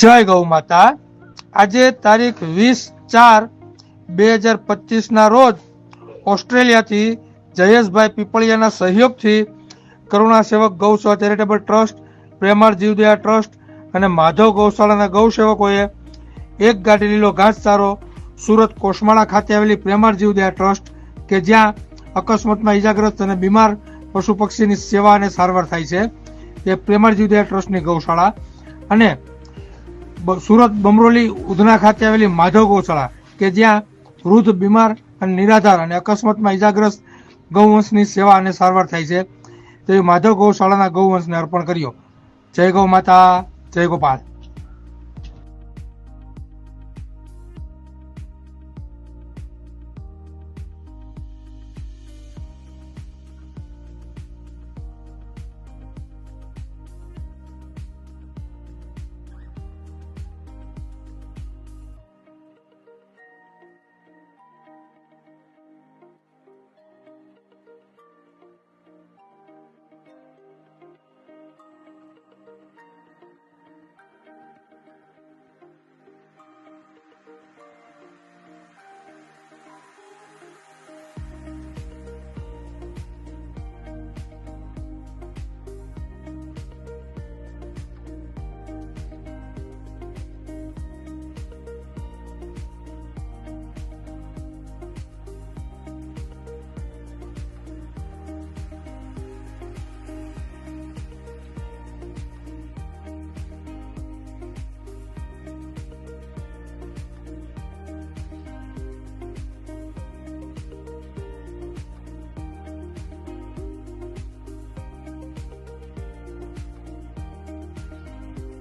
જય ગૌ માતા. આજે તારીખ વીસ ચાર બે હજાર પચીસના રોજ ઓસ્ટ્રેલિયાથી જયેશભાઈ પીપળિયાના સહયોગથી કરુણા સેવક ગૌસેવા ચેરિટેબલ ટ્રસ્ટ, પ્રેમાળ જીવદયા ટ્રસ્ટ અને માધવ ગૌશાળાના ગૌસેવકોએ એક ગાડી લીલો ઘાસચારો સુરત કોસમાળા ખાતે આવેલી પ્રેમાળ જીવદયા ટ્રસ્ટ કે જ્યાં અકસ્માતમાં ઈજાગ્રસ્ત અને બીમાર પશુ પક્ષીની સેવા અને સારવાર થાય છે. એ પ્રેમાળ જીવદયા ટ્રસ્ટની ગૌશાળા અને સુરત બમરોલી ઉધના ખાતે આવેલી માધવ ગૌશાળા, કે જ્યાં વૃદ્ધ, બીમાર અને નિરાધાર અને અકસ્માતમાં ઈજાગ્રસ્ત ગૌવંશની સેવા અને સારવાર થાય છે. તેવી માધવ ગૌશાળાના ગૌવંશને અર્પણ કર્યો. જય ગૌ માતા, જય ગોપાલ.